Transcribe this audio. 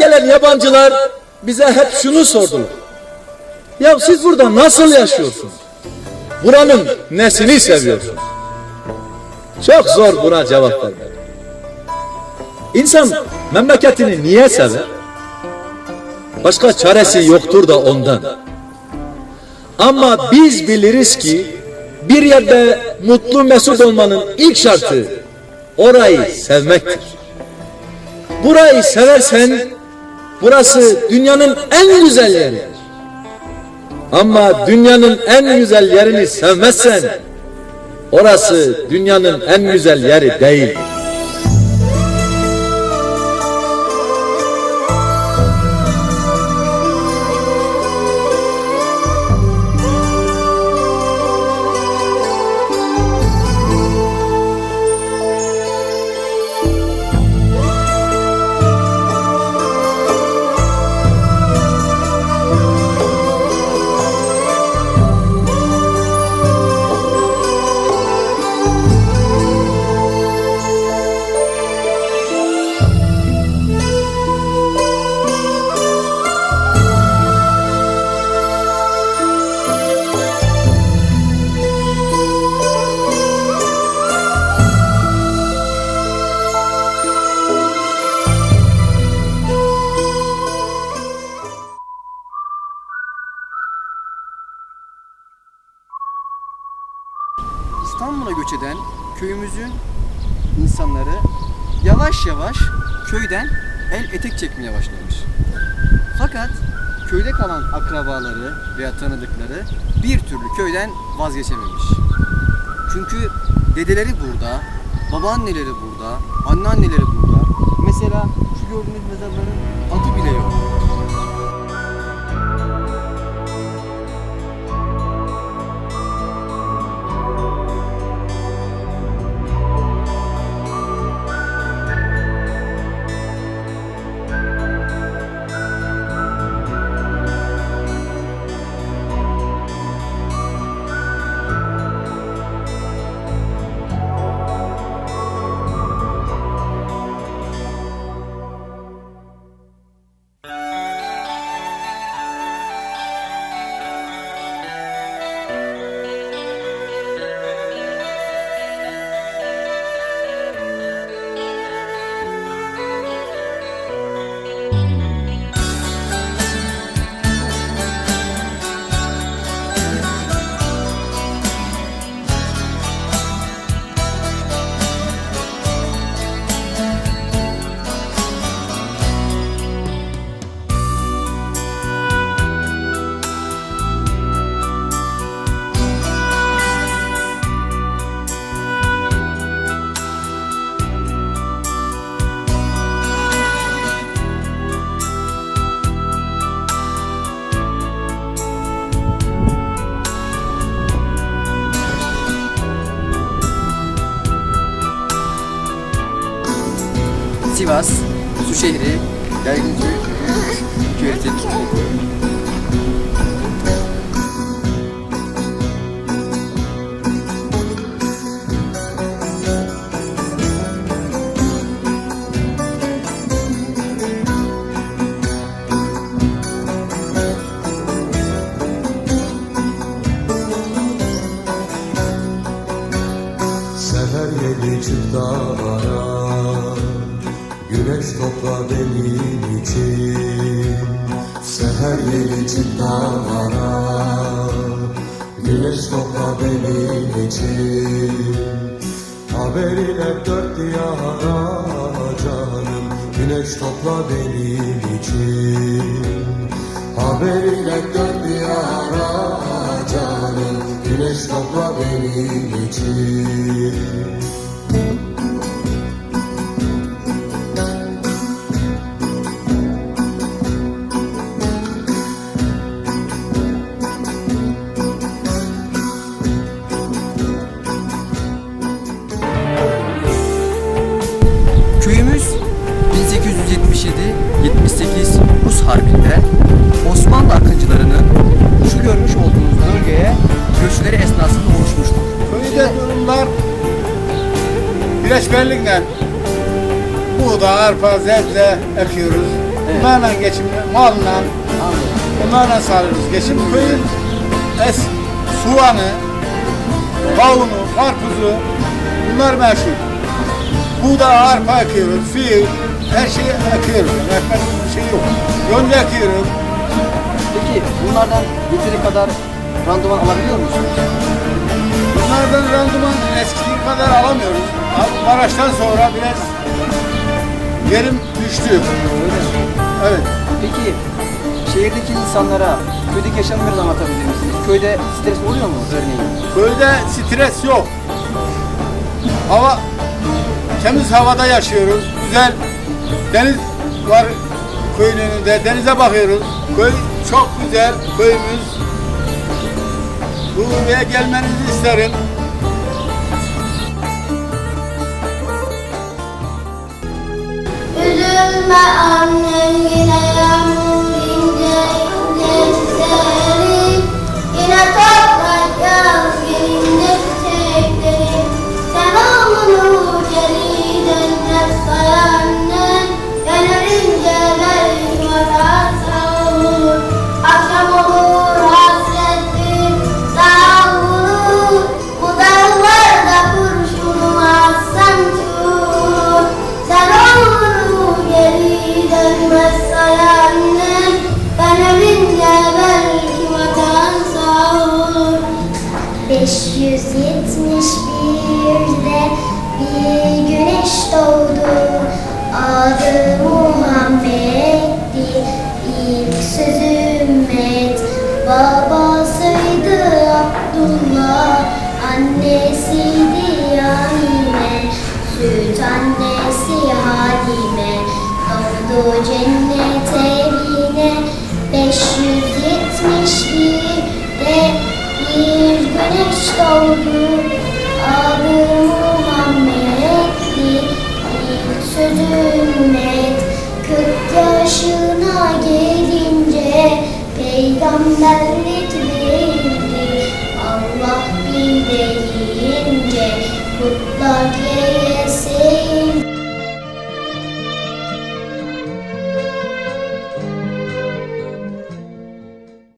gelen yabancılar bize hep şunu sordular. Ya siz burada nasıl yaşıyorsunuz? Buranın nesini seviyorsunuz? Çok zor buna cevap vermek. İnsan memleketini niye sever? Başka çaresi yoktur da ondan. Ama biz biliriz ki bir yerde mutlu mesut olmanın ilk şartı orayı sevmektir. Burayı seversen burası dünyanın en güzel yeridir. Ama dünyanın en güzel yerini sevmezsen orası dünyanın en güzel yeri değil. İstanbul'a göç eden köyümüzün insanları yavaş yavaş köyden el etek çekmeye başlamış. Fakat köyde kalan akrabaları veya tanıdıkları bir türlü köyden vazgeçememiş. Çünkü dedeleri burada, babaanneleri burada, anneanneleri burada. Mesela şu gördüğünüz mezarların adı bile yok. Bye. Sivas, Suşehri, Yaygınköy, Köyretik. Seher Güneş topla benim için. Seher çık dağlara Güneş topla benim için. Haberin hep dört diyara canım Güneş topla benim için. Haberin hep dört diyara canım Güneş topla benim için Harbi'nde Osmanlı akıncılarının şu görmüş olduğunuz bölgeye göçleri esnasında oluşmuştur. Köyde durumlar bileşmenlikle buğda, arpa, zebze ekiyoruz. Bunlarla geçim, malla, Anladım. bunlarla sağlıyoruz. Geçim köyün es, soğanı, kavunu, karpuzu bunlar meşhur. Buğday, arpa ekiyoruz, fiil, her şeyi ekiyoruz. Yani ekmek bir şey yok. Yonca ekiyoruz. Peki bunlardan yeteri kadar randıman alabiliyor musunuz? Bunlardan randıman eskisi kadar alamıyoruz. Maraş'tan sonra biraz verim düştü. Evet. Peki şehirdeki insanlara köydeki yaşamı biraz anlatabilir misiniz? Köyde stres oluyor mu örneğin? Köyde stres yok. Hava temiz havada yaşıyoruz. Güzel deniz var köyün önünde. Denize bakıyoruz. Köy çok güzel köyümüz. Buraya gelmenizi isterim. Üzülme annem yine 571'de bir güneş doğdu. Adı Muhammed'di. İlk sözü Ümmet Babasıydı Abdullah Annesiydi Amine. Süt annesi Halime. Doğdu cennet güneş doğdu Adı Muhammed'di İlk sözü ümmet Kırk yaşına gelince Peygamberlik verildi. Allah bir deyince Mutlak yesin